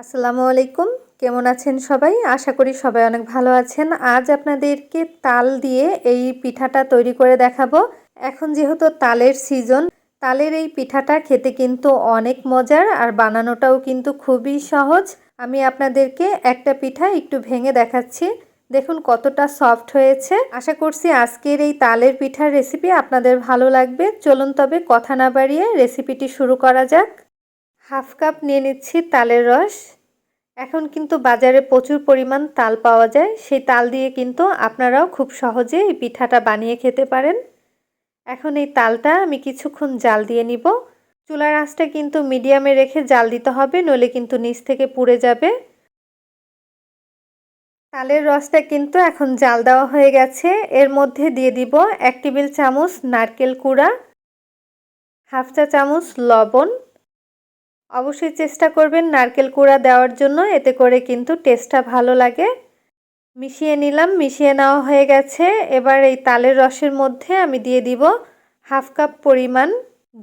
আসসালামু আলাইকুম। কেমন আছেন সবাই? আশা করি সবাই অনেক ভালো আছেন। আজ আপনাদেরকে তাল দিয়ে এই পিঠাটা তৈরি করে দেখাবো। এখন যেহেতু তালের সিজন, তালের এই পিঠাটা খেতে কিন্তু অনেক মজার আর বানানোটাও কিন্তু খুবই সহজ। আমি আপনাদেরকে একটা পিঠা একটু ভেঙে দেখাচ্ছি। দেখুন কতটা সফট হয়েছে। আশা করছি আজকের এই তালের পিঠার রেসিপি আপনাদের ভালো লাগবে। চলুন তবে কথা না বাড়িয়ে রেসিপিটি শুরু করা যাক। হাফ কাপ নিয়ে নিচ্ছি তালের রস। এখন কিন্তু বাজারে প্রচুর পরিমাণ তাল পাওয়া যায়। সেই তাল দিয়ে কিন্তু আপনারাও খুব সহজে এই পিঠাটা বানিয়ে খেতে পারেন। এখন এই তালটা আমি কিছুক্ষণ জাল দিয়ে নিব। চুলার আঁচটা কিন্তু মিডিয়ামে রেখে জাল দিতে হবে, নইলে কিন্তু নিচ থেকে পুড়ে যাবে। তালের রসটা কিন্তু এখন জাল দেওয়া হয়ে গেছে। এর মধ্যে দিয়ে দিব এক টেবিল চামচ নারকেল কুড়া, হাফ চা চামচ লবণ অবশ্যই চেষ্টা করবেন নারকেল কুড়া দেওয়ার জন্য। এতে করে কিন্তু টেস্টটা ভালো লাগে। মিশিয়ে নিলাম, মিশিয়ে নেওয়া হয়ে গেছে। এবার এই তালের রসের মধ্যে আমি দিয়ে দিব হাফ কাপ পরিমাণ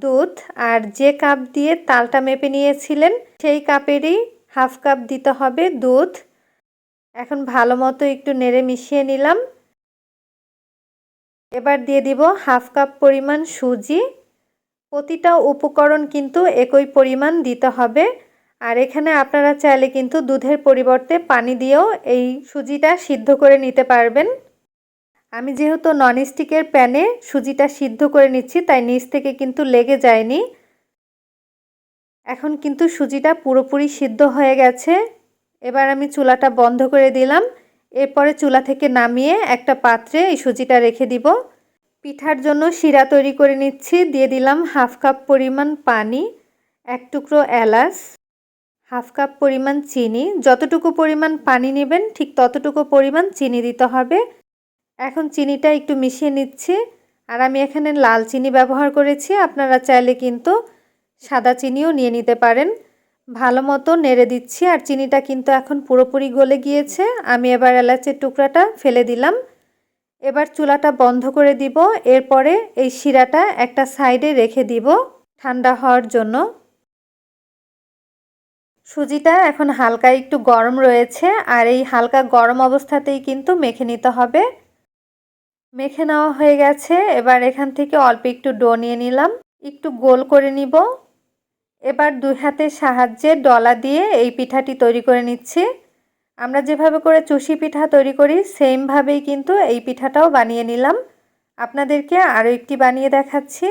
দুধ। আর যে কাপ দিয়ে তালটা মেপে নিয়েছিলেন, সেই কাপেরই হাফ কাপ দিতে হবে দুধ। এখন ভালো মতো একটু নেড়ে মিশিয়ে নিলাম। এবার দিয়ে দিব হাফ কাপ পরিমাণ সুজি। প্রতিটা উপকরণ কিন্তু একই পরিমাণ দিতে হবে। আর এখানে আপনারা চাইলে কিন্তু দুধের পরিবর্তে পানি দিয়েও এই সুজিটা সিদ্ধ করে নিতে পারবেন। আমি যেহেতু ননস্টিকের প্যানে সুজিটা সিদ্ধ করে নিচ্ছি, তাই নিচ থেকে কিন্তু লেগে যায়নি। এখন কিন্তু সুজিটা পুরোপুরি সিদ্ধ হয়ে গেছে। এবার আমি চুলাটা বন্ধ করে দিলাম। এরপরে চুলা থেকে নামিয়ে একটা পাত্রে এই সুজিটা রেখে দিব। পিঠার জন্য শিরা তৈরি করে নিচ্ছি। দিয়ে দিলাম হাফ কাপ পরিমাণ পানি, এক টুকরো এলাচ, হাফ কাপ পরিমাণ চিনি। যতটুকু পরিমাণ পানি নেবেন, ঠিক ততটুকু পরিমাণ চিনি দিতে হবে। এখন চিনিটা একটু মিশিয়ে নিচ্ছি। আর আমি এখানে লাল চিনি ব্যবহার করেছি। আপনারা চাইলে কিন্তু সাদা চিনিও নিয়ে নিতে পারেন। ভালো মতো নেড়ে দিচ্ছি। আর চিনিটা কিন্তু এখন পুরোপুরি গলে গিয়েছে। আমি এবার এলাচের টুকরাটা ফেলে দিলাম। এবার চুলাটা বন্ধ করে দিব। এরপরে এই শিরাটা একটা সাইডে রেখে দিব ঠান্ডা হওয়ার জন্য। সুজিটা এখন হালকা একটু গরম রয়েছে, আর এই হালকা গরম অবস্থাতেই কিন্তু মেখে নিতে হবে। মেখে নেওয়া হয়ে গেছে, এবার এখান থেকে অল্প একটু ডো নিয়ে নিলাম, একটু গোল করে নিব। এবার দুই হাতের সাহায্যে ডলা দিয়ে এই পিঠাটি তৈরি করে নিচ্ছি। আমরা যেভাবে করে চুষি পিঠা তৈরি করি সেমভাবেই কিন্তু এই পিঠাটাও বানিয়ে নিলাম। আপনাদেরকে আরও একটি বানিয়ে দেখাচ্ছি।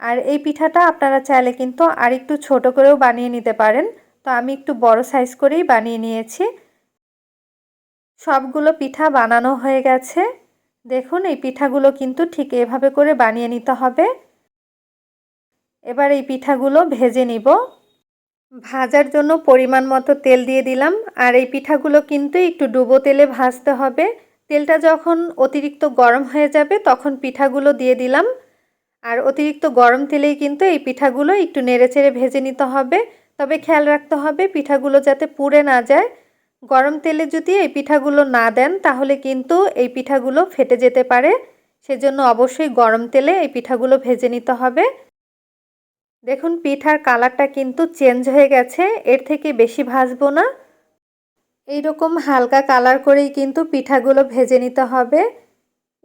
আর এই পিঠাটা আপনারা চাইলে কিন্তু আর একটু ছোট করেও বানিয়ে নিতে পারেন। তো আমি একটু বড় সাইজ করেই বানিয়ে নিয়েছি। সবগুলো পিঠা বানানো হয়ে গেছে। দেখুন, এই পিঠাগুলো কিন্তু ঠিক এভাবে করে বানিয়ে নিতে হবে। এবার এই পিঠাগুলো ভেজে নিব। ভাজার জন্য পরিমাণ মতো তেল দিয়ে দিলাম। আর এই পিঠাগুলো কিন্তু একটু ডুবো তেলে ভাজতে হবে। তেলটা যখন অতিরিক্ত গরম হয়ে যাবে তখন পিঠাগুলো দিয়ে দিলাম। আর অতিরিক্ত গরম তেলেই কিন্তু এই পিঠাগুলো একটু নেড়েচেড়ে ভেজে নিতে হবে। তবে খেয়াল রাখতে হবে পিঠাগুলো যাতে পুড়ে না যায়। গরম তেলে যদি এই পিঠাগুলো না দেন তাহলে কিন্তু এই পিঠাগুলো ফেটে যেতে পারে। সেজন্য অবশ্যই গরম তেলে এই পিঠাগুলো ভেজে নিতে হবে। দেখুন, পিঠার কালারটা কিন্তু চেঞ্জ হয়ে গেছে, এর থেকে বেশি ভাজবো না। এইরকম হালকা কালার করেই কিন্তু পিঠাগুলো ভেজে নিতে হবে।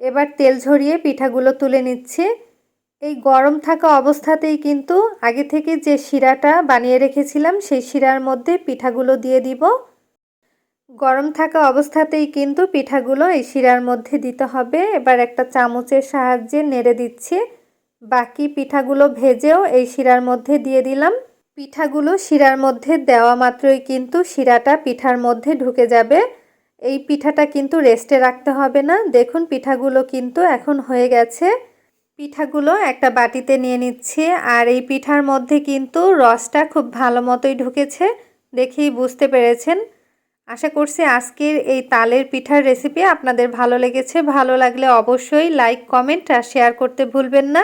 এবার তেল ঝরিয়ে পিঠাগুলো তুলে নিচ্ছে। এই গরম থাকা অবস্থাতেই কিন্তু আগে থেকে যে শিরাটা বানিয়ে রেখেছিলাম, সেই শিরার মধ্যে পিঠাগুলো দিয়ে দিব। গরম থাকা অবস্থাতেই কিন্তু পিঠাগুলো এই শিরার মধ্যে দিতে হবে। এবার একটা চামচের সাহায্যে নেড়ে দিচ্ছি। বাকি পিঠাগুলো ভেজেও এই শিরার মধ্যে দিয়ে দিলাম। পিঠাগুলো শিরার মধ্যে দেওয়া মাত্রই কিন্তু শিরাটা পিঠার মধ্যে ঢুকে যাবে। এই পিঠাটা কিন্তু রেস্টে রাখতে হবে না। দেখুন, পিঠাগুলো কিন্তু এখন হয়ে গেছে। পিঠাগুলো একটা বাটিতে নিয়ে নিচ্ছি আর এই পিঠার মধ্যে কিন্তু রসটা খুব ভালো মতোই ঢুকেছে। দেখেই বুঝতে পেরেছেন। আশা করছি আজকের এই তালের পিঠার রেসিপি আপনাদের ভালো লেগেছে। ভালো লাগলে অবশ্যই লাইক কমেন্ট আর শেয়ার করতে ভুলবেন না।